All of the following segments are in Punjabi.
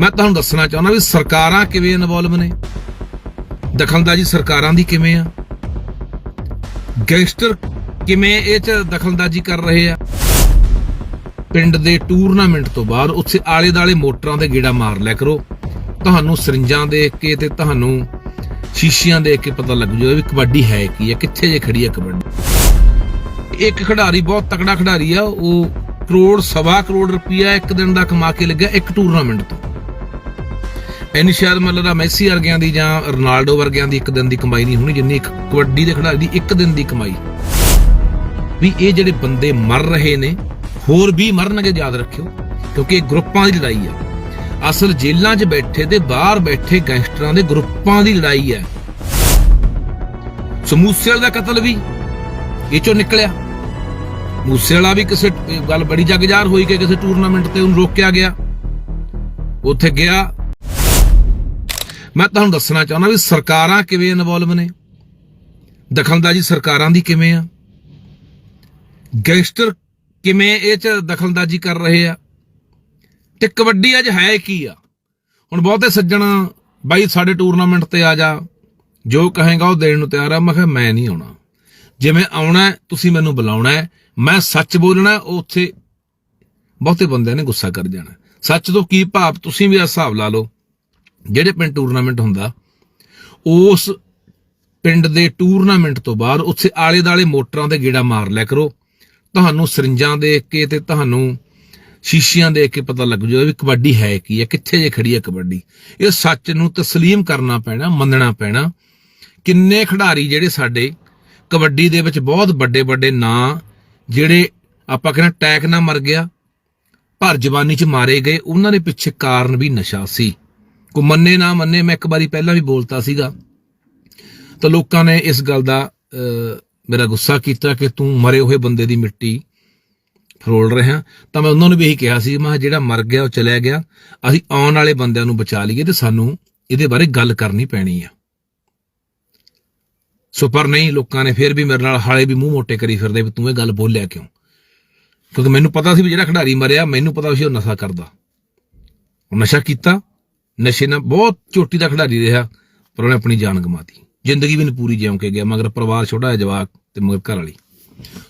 ਮੈਂ ਤੁਹਾਨੂੰ ਦੱਸਣਾ ਚਾਹੁੰਦਾ ਵੀ ਸਰਕਾਰਾਂ ਕਿਵੇਂ ਇਨਵੋਲਵ ਨੇ? ਦਖਲਅੰਦਾਜ਼ੀ ਸਰਕਾਰਾਂ ਦੀ ਕਿਵੇਂ ਆ? ਗੈਂਗਸਟਰ ਕਿਵੇਂ ਇਹ ਚ ਦਖਲਅੰਦਾਜ਼ੀ ਕਰ ਰਹੇ ਆ? ਪਿੰਡ ਦੇ ਟੂਰਨਾਮੈਂਟ ਤੋਂ ਬਾਅਦ ਉੱਥੇ ਆਲੇ ਦਾਲੇ ਮੋਟਰਾਂ ਦੇ ਗੇੜਾ ਮਾਰ ਲਿਆ ਕਰੋ। ਤੁਹਾਨੂੰ ਸਰਿੰਜਾਂ ਦੇਖ ਕੇ ਤੇ ਤੁਹਾਨੂੰ ਸ਼ੀਸ਼ੀਆਂ ਦੇਖ ਕੇ ਪਤਾ ਲੱਗ ਜਾਊਗਾ ਵੀ ਕਬੱਡੀ ਹੈ ਕੀ ਹੈ ਕਿੱਥੇ ਜੇ ਖੜੀ ਹੈ ਕਬੱਡੀ। ਇੱਕ ਖਿਡਾਰੀ ਬਹੁਤ ਤਕੜਾ ਖਿਡਾਰੀ ਆ, ਉਹ ਕਰੋੜ, ਸਵਾ ਕਰੋੜ ਰੁਪਈਆ ਇੱਕ ਦਿਨ ਦਾ ਕਮਾ ਕੇ ਲੱਗਿਆ ਇੱਕ ਟੂਰਨਾਮੈਂਟ ਤੋਂ। ਇੰਨੀ ਸ਼ਾਇਦ ਮਤਲਬ ਦਾ ਮੈਸੀ ਵਰਗਿਆਂ ਦੀ ਜਾਂ ਰੋਨਾਲਡੋ ਵਰਗਿਆਂ ਦੀ ਇੱਕ ਦਿਨ ਦੀ ਕਮਾਈ ਨਹੀਂ ਹੋਣੀ, ਜਿੰਨੀ ਇੱਕ ਕਬੱਡੀ ਦੇ ਖਿਡਾਰੀ ਦੀ ਇੱਕ ਦਿਨ ਦੀ ਕਮਾਈ। ਵੀ ਇਹ ਜਿਹੜੇ ਬੰਦੇ ਮਰ ਰਹੇ ਨੇ, ਹੋਰ ਵੀ ਮਰਨਗੇ, ਯਾਦ ਰੱਖਿਓ, ਕਿਉਂਕਿ ਇਹ ਗਰੁੱਪਾਂ ਦੀ ਲੜਾਈ ਆ। ਅਸਲ ਜੇਲ੍ਹਾਂ 'ਚ ਬੈਠੇ ਤੇ ਬਾਹਰ ਬੈਠੇ ਗੈਂਗਸਟਰਾਂ ਦੇ ਗਰੁੱਪਾਂ ਦੀ ਲੜਾਈ ਹੈ ਸਮੂਸੇਲ ਦਾ ਕਤਲ ਵੀ ਇਹ ਚੋਂ ਨਿਕਲਿਆ। ਮੂਸੇਵਾਲਾ ਵੀ ਕਿਸੇ ਗੱਲ ਬੜੀ ਜਗਜਾਰ ਹੋਈ ਕਿ ਕਿਸੇ ਟੂਰਨਾਮੈਂਟ ਤੇ ਉਹਨੂੰ ਰੋਕਿਆ ਗਿਆ। ਉੱਥੇ ਗਿਆ ਮੈਂ ਤੁਹਾਨੂੰ ਦੱਸਣਾ ਚਾਹੁੰਦਾ ਵੀ ਸਰਕਾਰਾਂ ਕਿਵੇਂ ਇਨਵੋਲਵ ਨੇ? ਦਖਲਅੰਦਾਜ਼ੀ ਸਰਕਾਰਾਂ ਦੀ ਕਿਵੇਂ ਆ? ਗੈਂਗਸਟਰ ਕਿਵੇਂ ਇਹ ਚ ਦਖਲਅੰਦਾਜ਼ੀ ਕਰ ਰਹੇ ਆ? ਤੇ ਕਬੱਡੀ ਅੱਜ ਹੈ ਕੀ ਆ? ਹੁਣ ਬਹੁਤੇ ਸੱਜਣ, ਬਾਈ ਸਾਡੇ ਟੂਰਨਾਮੈਂਟ ਤੇ ਆ ਜਾ। ਜੋ ਕਹੇਗਾ ਉਹ ਦੇਣ ਨੂੰ ਤਿਆਰ ਆ। ਮੈਂ ਕਿਹਾ ਮੈਂ ਨਹੀਂ ਆਉਣਾ। ਜਿਵੇਂ ਆਉਣਾ ਤੁਸੀਂ ਮੈਨੂੰ ਬੁਲਾਉਣਾ ਮੈਂ ਸੱਚ ਬੋਲਣਾ ਉਹ ਉੱਥੇ ਬਹੁਤੇ ਬੰਦਿਆਂ ਨੇ ਗੁੱਸਾ ਕਰ ਜਾਣਾ। ਸੱਚ ਤੋਂ ਕੀ ਭਾਵ? ਤੁਸੀਂ ਵੀ ਇਹ ਹਿਸਾਬ ਲਾ ਲਓ। ਜਿਹੜੇ ਪਿੰਡ ਟੂਰਨਾਮੈਂਟ ਹੁੰਦਾ, ਉਸ ਪਿੰਡ ਦੇ ਟੂਰਨਾਮੈਂਟ ਤੋਂ ਬਾਅਦ ਉੱਥੇ ਆਲੇ ਦਾਲੇ ਮੋਟਰਾਂ ਦੇ ਗੇੜਾ ਮਾਰ ਲਿਆ ਕਰੋ। ਤੁਹਾਨੂੰ ਸਰਿੰਜਾਂ ਦੇਖ ਕੇ ਤੇ ਤੁਹਾਨੂੰ ਸ਼ੀਸ਼ੀਆਂ ਦੇਖ ਕੇ ਪਤਾ ਲੱਗ ਜਾਊਗਾ ਵੀ ਕਬੱਡੀ ਹੈ ਕੀ ਹੈ, ਕਿੱਥੇ ਜੇ ਖੜੀ ਹੈ ਕਬੱਡੀ। ਇਹ ਸੱਚ ਨੂੰ ਤਸਲੀਮ ਕਰਨਾ ਪੈਣਾ, ਮੰਨਣਾ ਪੈਣਾ। ਕਿੰਨੇ ਖਿਡਾਰੀ ਜਿਹੜੇ ਸਾਡੇ ਕਬੱਡੀ ਦੇ ਵਿੱਚ ਬਹੁਤ ਵੱਡੇ ਵੱਡੇ ਨਾਂ, ਜਿਹੜੇ ਆਪਾਂ ਕਹਿੰਦੇ ਟੈਕ ਨਾ ਮਰ ਗਿਆ ਭਰ ਜਵਾਨੀ ਚ ਮਾਰੇ ਗਏ, ਉਹਨਾਂ ਦੇ ਪਿੱਛੇ ਕਾਰਨ ਵੀ ਨਸ਼ਾ ਸੀ। ਕੋ ਮੰਨੇ ਨਾ ਮੰਨੇ ਮੈਂ ਇੱਕ ਵਾਰੀ ਪਹਿਲਾਂ ਵੀ ਬੋਲਤਾ ਸੀਗਾ। ਤਾਂ ਲੋਕਾਂ ਨੇ ਇਸ ਗੱਲ ਦਾ ਅਹ, ਮੇਰਾ ਗੁੱਸਾ ਕੀਤਾ ਕਿ ਤੂੰ ਮਰੇ ਹੋਏ ਬੰਦੇ ਦੀ ਮਿੱਟੀ ਫਰੋਲ ਰਿਹਾ ਤਾਂ ਮੈਂ ਉਹਨਾਂ ਨੂੰ ਵੀ ਇਹੀ ਕਿਹਾ ਸੀ ਮੈਂ ਕਿਹਾ ਜਿਹੜਾ ਮਰ ਗਿਆ ਉਹ ਚਲਿਆ ਗਿਆ। ਅਸੀਂ ਆਉਣ ਵਾਲੇ ਬੰਦਿਆਂ ਨੂੰ ਬਚਾ ਲਈਏ ਤੇ ਸਾਨੂੰ ਇਹਦੇ ਬਾਰੇ ਗੱਲ ਕਰਨੀ ਪੈਣੀ ਆ। ਸੋ ਪਰ ਨਹੀਂ ਲੋਕਾਂ ਨੇ ਫਿਰ ਵੀ ਮੇਰੇ ਨਾਲ ਹਾਲੇ ਵੀ ਮੂੰਹ ਮੋਟੇ ਕਰੀ ਫਿਰਦੇ ਵੀ ਤੂੰ ਇਹ ਗੱਲ ਬੋਲਿਆ ਕਿਉਂ? ਕਿਉਂਕਿ ਮੈਨੂੰ ਪਤਾ ਸੀ ਵੀ ਜਿਹੜਾ ਖਿਡਾਰੀ ਮਰਿਆ ਮੈਨੂੰ ਪਤਾ ਸੀ ਉਹ ਨਸ਼ਾ ਕਰਦਾ। ਉਹ ਨਸ਼ਾ ਕੀਤਾ। ਨਸ਼ੇ ਨਾਲ ਬਹੁਤ ਚੋਟੀ ਦਾ ਖਿਡਾਰੀ ਰਿਹਾ, ਪਰ ਉਹਨੇ ਆਪਣੀ ਜਾਨ ਗਮਾਤੀ ਜ਼ਿੰਦਗੀ ਵੀ ਨਹੀਂ ਪੂਰੀ ਜਿਉਂ ਕੇ ਗਿਆ, ਮਗਰ ਪਰਿਵਾਰ ਛੋਟਾ ਹੈ ਜਵਾਕ ਤੇ ਮਗਰ ਘਰ ਵਾਲੀ।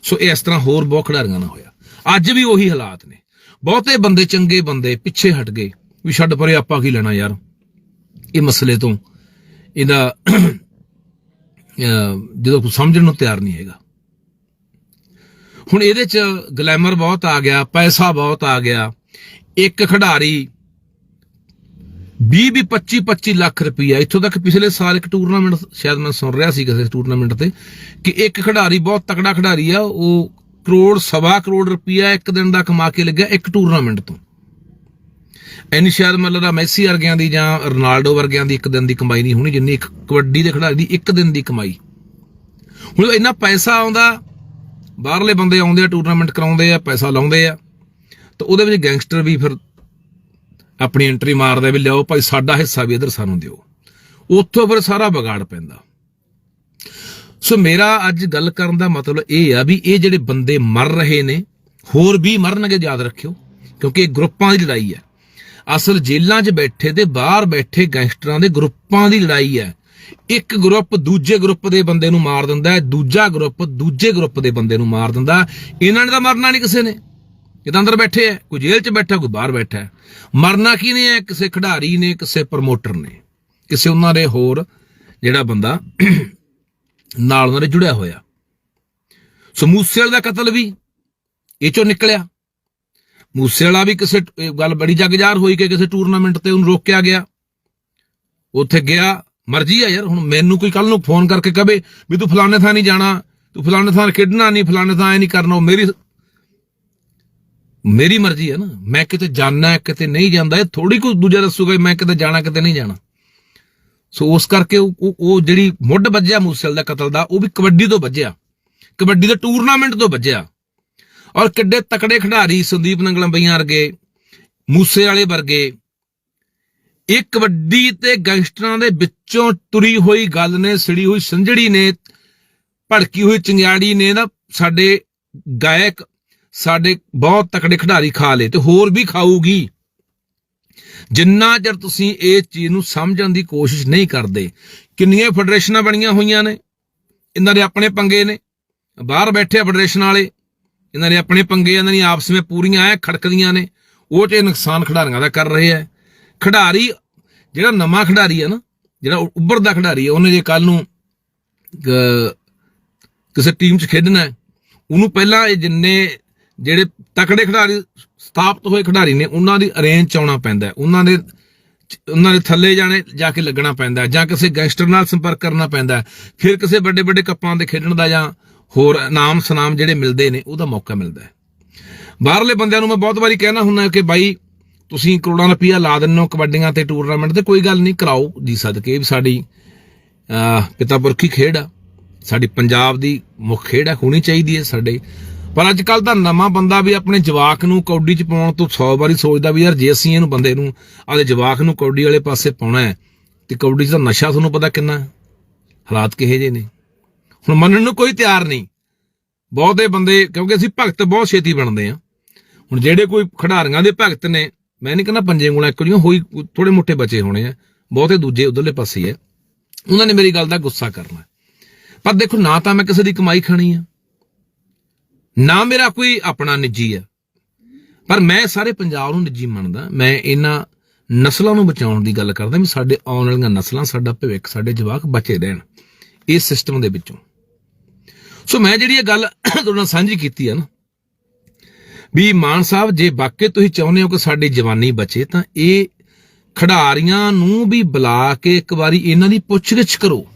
ਸੋ ਇਸ ਤਰ੍ਹਾਂ ਹੋਰ ਬਹੁਤ ਖਿਡਾਰੀਆਂ ਨਾਲ ਹੋਇਆ। ਅੱਜ ਵੀ ਉਹੀ ਹਾਲਾਤ ਨੇ। ਬਹੁਤੇ ਬੰਦੇ ਚੰਗੇ ਬੰਦੇ, ਪਿੱਛੇ ਹਟ ਗਏ। ਵੀ ਛੱਡ ਪਰੇ ਆਪਾਂ ਕੀ ਲੈਣਾ ਯਾਰ? ਇਹ ਮਸਲੇ ਤੋਂ ਇਹਦਾ, ਅਹ, ਜਦੋਂ ਕੋਈ ਸਮਝਣ ਨੂੰ ਤਿਆਰ ਨਹੀਂ ਹੈਗਾ। ਹੁਣ ਇਹਦੇ ਚ ਗਲੈਮਰ ਬਹੁਤ ਆ ਗਿਆ, ਪੈਸਾ ਬਹੁਤ ਆ ਗਿਆ। ਇੱਕ ਖਿਡਾਰੀ 20 ਵੀ 25 25 ਲੱਖ ਰੁਪਈਆ। ਇੱਥੋਂ ਤੱਕ ਪਿਛਲੇ ਸਾਲ ਇੱਕ ਟੂਰਨਾਮੈਂਟ ਸ਼ਾਇਦ ਮੈਂ ਸੁਣ ਰਿਹਾ ਸੀ ਕਿਸੇ ਟੂਰਨਾਮੈਂਟ ਤੇ ਕਿ ਇੱਕ ਖਿਡਾਰੀ, ਬਹੁਤ ਤਕੜਾ ਖਿਡਾਰੀ ਆ, ਉਹ ਕਰੋੜ, ਸਵਾ ਕਰੋੜ ਰੁਪਈਆ ਇੱਕ ਦਿਨ ਦਾ ਕਮਾ ਕੇ ਲੱਗਿਆ ਇੱਕ ਟੂਰਨਾਮੈਂਟ ਤੋਂ। ਐਨੀ ਸ਼ਾਇਦ ਮਤਲਬ ਦਾ ਮੈਸੀ ਵਰਗਿਆਂ ਦੀ ਜਾਂ ਰੋਨਾਲਡੋ ਵਰਗਿਆਂ ਦੀ ਇੱਕ ਦਿਨ ਦੀ ਕਮਾਈ ਨਹੀਂ ਹੋਣੀ, ਜਿੰਨੀ ਇੱਕ ਕਬੱਡੀ ਦੇ ਖਿਡਾਰੀ ਦੀ ਇੱਕ ਦਿਨ ਦੀ ਕਮਾਈ। ਹੁਣ ਇੰਨਾ ਪੈਸਾ ਆਉਂਦਾ, ਬਾਹਰਲੇ ਬੰਦੇ ਆਉਂਦੇ ਆ ਟੂਰਨਾਮੈਂਟ ਕਰਾਉਂਦੇ ਆ, ਪੈਸਾ ਲਾਉਂਦੇ ਆ, ਤਾਂ ਉਹਦੇ ਵਿੱਚ ਗੈਂਗਸਟਰ ਵੀ ਫਿਰ ਆਪਣੀ ਐਂਟਰੀ ਮਾਰਦਾ ਵੀ ਲਿਆਓ, ਭਾਈ ਸਾਡਾ ਹਿੱਸਾ ਵੀ ਇਧਰ ਸਾਨੂੰ ਦਿਓ। ਉੱਥੋਂ ਫਿਰ ਸਾਰਾ ਵਿਗਾੜ ਪੈਂਦਾ। ਸੋ ਮੇਰਾ ਅੱਜ ਗੱਲ ਕਰਨ ਦਾ ਮਤਲਬ ਇਹ ਆ ਵੀ ਇਹ ਜਿਹੜੇ ਬੰਦੇ ਮਰ ਰਹੇ ਨੇ, ਹੋਰ ਵੀ ਮਰਨਗੇ, ਯਾਦ ਰੱਖਿਓ, ਕਿਉਂਕਿ ਇਹ ਗਰੁੱਪਾਂ ਦੀ ਲੜਾਈ ਹੈ। ਅਸਲ ਜੇਲ੍ਹਾਂ 'ਚ ਬੈਠੇ ਤੇ ਬਾਹਰ ਬੈਠੇ ਗੈਂਗਸਟਰਾਂ ਦੇ ਗਰੁੱਪਾਂ ਦੀ ਲੜਾਈ ਹੈ। ਇੱਕ ਗਰੁੱਪ ਦੂਜੇ ਗਰੁੱਪ ਦੇ ਬੰਦੇ ਨੂੰ ਮਾਰ ਦਿੰਦਾ ਹੈ, ਦੂਜਾ ਗਰੁੱਪ ਦੂਜੇ ਗਰੁੱਪ ਦੇ ਬੰਦੇ ਨੂੰ ਮਾਰ ਦਿੰਦਾ ਇਹਨਾਂ ਨੇ ਤਾਂ ਮਰਨਾ ਨਹੀਂ ਕਿਸੇ ਨੇ। ਇਹ ਤਾਂ ਅੰਦਰ ਬੈਠੇ ਹੈ ਕੋਈ ਜੇਲ੍ਹ 'ਚ ਬੈਠਾ, ਕੋਈ ਬਾਹਰ ਬੈਠਾ ਹੈ। ਮਰਨਾ ਕਿਹਨੇ ਹੈ ਕਿਸੇ ਖਿਡਾਰੀ ਨੇ, ਕਿਸੇ ਪ੍ਰਮੋਟਰ ਨੇ। ਕਿਸੇ ਉਹਨਾਂ ਦੇ ਹੋਰ ਜਿਹੜਾ ਬੰਦਾ ਨਾਲ ਉਹਨਾਂ ਦੇ ਜੁੜਿਆ ਹੋਇਆ। ਸੋ ਮੂਸੇਵਾਲੇ ਦਾ ਕਤਲ ਵੀ ਇਹ ਚੋਂ ਨਿਕਲਿਆ। ਮੂਸੇਵਾਲਾ ਵੀ ਕਿਸੇ ਗੱਲ ਬੜੀ ਜਗਜਾਰ ਹੋਈ ਕਿ ਕਿਸੇ ਟੂਰਨਾਮੈਂਟ ਤੇ ਉਹਨੂੰ ਰੋਕਿਆ ਗਿਆ। ਉੱਥੇ ਗਿਆ, ਮਰਜ਼ੀ ਆ ਯਾਰ, ਹੁਣ ਮੈਨੂੰ ਕੋਈ ਕੱਲ ਨੂੰ ਫੋਨ ਕਰਕੇ ਕਵੇ ਵੀ ਤੂੰ ਫਲਾਣੇ ਥਾਂ ਨਹੀਂ ਜਾਣਾ, ਤੂੰ ਫਲਾਣੇ ਥਾਂ ਖੇਡਣਾ ਨਹੀਂ, ਫਲਾਣੇ ਥਾਂ ਐ ਨਹੀਂ ਕਰਨਾ, ਉਹ ਮੇਰੀ ਮੇਰੀ ਮਰਜ਼ੀ ਹੈ ਨਾ। ਮੈਂ ਕਿਤੇ ਜਾਣਾ, ਕਿਤੇ ਨਹੀਂ ਜਾਂਦਾ, ਇਹ ਥੋੜੀ ਕੋਈ ਦੂਜਾ ਦੱਸੂਗਾ ਮੈਂ ਕਿਤੇ ਜਾਣਾ, ਕਿਤੇ ਨਹੀਂ ਜਾਣਾ। ਸੋ ਉਸ ਕਰਕੇ ਉਹ ਜਿਹੜੀ ਮੁੱਢ ਵੱਜਿਆ ਮੂਸੇਲ ਦਾ ਕਤਲ ਦਾ, ਉਹ ਵੀ ਕਬੱਡੀ ਤੋਂ ਵੱਜਿਆ। ਕਬੱਡੀ ਦੇ ਟੂਰਨਾਮੈਂਟ ਤੋਂ ਵੱਜਿਆ। ਔਰ ਕਿੱਡੇ ਤਕੜੇ ਖਿਡਾਰੀ ਸੰਦੀਪ ਨੰਗਲੰਬਈਆਂ ਵਰਗੇ ਮੂਸੇ ਵਾਲੇ ਵਰਗੇ, ਇਹ ਕਬੱਡੀ ਤੇ ਗੈਂਗਸਟਰਾਂ ਦੇ ਵਿੱਚੋਂ ਤੁਰੀ ਹੋਈ ਗੱਲ ਨੇ, ਸੜੀ ਹੋਈ ਸੰਜੜੀ ਨੇ, ਭੜਕੀ ਹੋਈ ਚੰਗਿਆੜੀ ਨੇ ਨਾ, ਸਾਡੇ ਗਾਇਕ ਸਾਡੇ ਬਹੁਤ ਤਕੜੇ ਖਿਡਾਰੀ ਖਾ ਲਏ ਤੇ ਹੋਰ ਵੀ ਖਾਊਗੀ। ਜਿੰਨਾ ਚਿਰ ਤੁਸੀਂ ਇਹ ਚੀਜ਼ ਨੂੰ ਸਮਝਣ ਦੀ ਕੋਸ਼ਿਸ਼ ਨਹੀਂ ਕਰਦੇ, ਕਿੰਨੀਆਂ ਫੈਡਰੇਸ਼ਨਾਂ ਬਣੀਆਂ ਹੋਈਆਂ ਨੇ, ਇਹਨਾਂ ਦੇ ਆਪਣੇ ਪੰਗੇ ਨੇ, ਬਾਹਰ ਬੈਠੇ ਫੈਡਰੇਸ਼ਨ ਵਾਲੇ, ਇਹਨਾਂ ਦੇ ਆਪਣੇ ਪੰਗੇ, ਇਹਨਾਂ ਦੀ ਆਪਸ ਵਿੱਚ ਪੂਰੀਆਂ ਐ ਖੜਕਦੀਆਂ ਨੇ, ਉਹ ਤੇ ਨੁਕਸਾਨ ਖਿਡਾਰੀਆਂ ਦਾ ਕਰ ਰਹੇ ਆ ਖਿਡਾਰੀ, ਜਿਹੜਾ ਨਵਾਂ ਖਿਡਾਰੀ ਹੈ ਨਾ, ਜਿਹੜਾ ਉੱਭਰਦਾ ਖਿਡਾਰੀ ਹੈ ਉਹਨੇ ਜੇ ਕੱਲ ਨੂੰ ਕਿਸੇ ਟੀਮ 'ਚ ਖੇਡਣਾ ਉਹਨੂੰ ਪਹਿਲਾਂ ਇਹ ਜਿੰਨੇ ਜਿਹੜੇ ਤਕੜੇ ਖਿਡਾਰੀ ਸਥਾਪਿਤ ਹੋਏ ਖਿਡਾਰੀ ਨੇ, ਉਹਨਾਂ ਦੀ ਅਰੇਂਜ ਚ ਆਉਣਾ ਪੈਂਦਾ ਹੈ। ਉਹਨਾਂ ਦੇ ਉਹਨਾਂ ਦੇ ਥੱਲੇ ਜਾਣੇ, ਜਾ ਕੇ ਲੱਗਣਾ ਪੈਂਦਾ ਜਾਂ ਕਿਸੇ ਗੈਂਗਸਟਰ ਨਾਲ ਸੰਪਰਕ ਕਰਨਾ ਪੈਂਦਾ ਫਿਰ ਕਿਸੇ ਵੱਡੇ ਵੱਡੇ ਕੱਪਾਂ ਦੇ ਖੇਡਣ ਦਾ ਜਾਂ ਹੋਰ ਨਾਮ ਸਨਾਮ ਜਿਹੜੇ ਮਿਲਦੇ ਨੇ, ਉਹਦਾ ਮੌਕਾ ਮਿਲਦਾ ਹੈ। ਬਾਹਰਲੇ ਬੰਦਿਆਂ ਨੂੰ ਮੈਂ ਬਹੁਤ ਵਾਰੀ ਕਹਿਣਾ ਹੁੰਦਾ ਕਿ ਬਾਈ, ਤੁਸੀਂ ਕਰੋੜਾਂ ਰੁਪਈਆ ਲਾ ਦਿੰਦੇ ਹੋ ਕਬੱਡੀਆਂ ਤੇ ਟੂਰਨਾਮੈਂਟ ਤੇ, ਕੋਈ ਗੱਲ ਨਹੀਂ, ਕਰਾਓ ਜੀ ਸਦਕੇ। ਵੀ ਸਾਡੀ ਪਿਤਾ ਪੁਰਖੀ ਖੇਡ ਆ। ਸਾਡੀ ਪੰਜਾਬ ਦੀ ਮੁੱਖ ਖੇਡ ਆ, ਹੋਣੀ ਚਾਹੀਦੀ ਹੈ ਸਾਡੇ ਪਰ ਅੱਜ ਕੱਲ ਦਾ ਨਵਾਂ ਬੰਦਾ ਵੀ ਆਪਣੇ ਜਵਾਕ ਨੂੰ ਕੌਡੀ ਚ ਪਾਉਣ ਤੋਂ 100 ਵਾਰੀ ਸੋਚਦਾ ਵੀ ਯਾਰ ਜੇ ਅਸੀਂ ਇਹਨੂੰ ਬੰਦੇ ਨੂੰ ਆਦੇ ਜਵਾਕ ਨੂੰ ਕੌਡੀ ਵਾਲੇ ਪਾਸੇ ਪਾਉਣਾ ਹੈ, ਤੇ ਕੌਡੀ 'ਚ ਦਾ ਨਸ਼ਾ ਤੁਹਾਨੂੰ ਪਤਾ ਕਿੰਨਾ ਹਾਲਾਤ ਕਿਹੇ ਜੇ ਨੇ। ਹੁਣ ਮੰਨਣ ਨੂੰ ਕੋਈ ਤਿਆਰ ਨਹੀਂ। ਬਹੁਤੇ ਬੰਦੇ, ਕਿਉਂਕਿ ਅਸੀਂ ਭਗਤ ਬਹੁਤ ਛੇਤੀ ਬਣਦੇ ਆ ਹੁਣ ਜਿਹੜੇ ਕੋਈ ਖਿਡਾਰੀਆਂ ਦੇ ਭਗਤ ਨੇ, ਮੈਂ ਨਹੀਂ ਕਹਿੰਦਾ ਪੰਜੇ ਉਂਗਲਾਂ ਇੱਕ ਜਿਹੀਆਂ ਹੋਈ ਥੋੜੇ ਮੋਟੇ ਬਚੇ ਹੋਣੇ ਆ। ਬਹੁਤੇ ਦੂਜੇ ਉਧਰਲੇ ਪਾਸੇ ਹੀ। ਆ ਉਹਨਾਂ ਨੇ ਮੇਰੀ ਗੱਲ ਦਾ ਗੁੱਸਾ ਕਰਨਾ ਪਰ ਦੇਖੋ ਨਾ ਤਾਂ ਮੈਂ ਕਿਸੇ ਦੀ ਕਮਾਈ ਖਾਣੀ ਆ। ਨਾ ਮੇਰਾ ਕੋਈ ਆਪਣਾ ਨਿੱਜੀ ਆ ਪਰ ਮੈਂ ਸਾਰੇ ਪੰਜਾਬ ਨੂੰ ਨਿੱਜੀ ਮੰਨਦਾ। ਮੈਂ ਇਹਨਾਂ ਨਸਲਾਂ ਨੂੰ ਬਚਾਉਣ ਦੀ ਗੱਲ ਕਰਦਾ ਵੀ ਸਾਡੇ ਆਉਣ ਵਾਲੀਆਂ ਨਸਲਾਂ, ਸਾਡਾ ਭਵਿੱਖ, ਸਾਡੇ ਜਵਾਕ ਬਚੇ ਰਹਿਣ ਇਸ ਸਿਸਟਮ ਦੇ ਵਿੱਚੋਂ। ਸੋ ਮੈਂ ਜਿਹੜੀ ਇਹ ਗੱਲ ਤੁਹਾਡੇ ਨਾਲ ਸਾਂਝੀ ਕੀਤੀ ਆ ਨਾ, ਵੀ ਮਾਨ ਸਾਹਿਬ, ਜੇ ਵਾਕਈ ਤੁਸੀਂ ਚਾਹੁੰਦੇ ਹੋ ਕਿ ਸਾਡੀ ਜਵਾਨੀ ਬਚੇ, ਤਾਂ ਇਹ ਖਿਡਾਰੀਆਂ ਨੂੰ ਵੀ ਬੁਲਾ ਕੇ ਇੱਕ ਵਾਰੀ ਇਹਨਾਂ ਦੀ ਪੁੱਛਗਿੱਛ ਕਰੋ।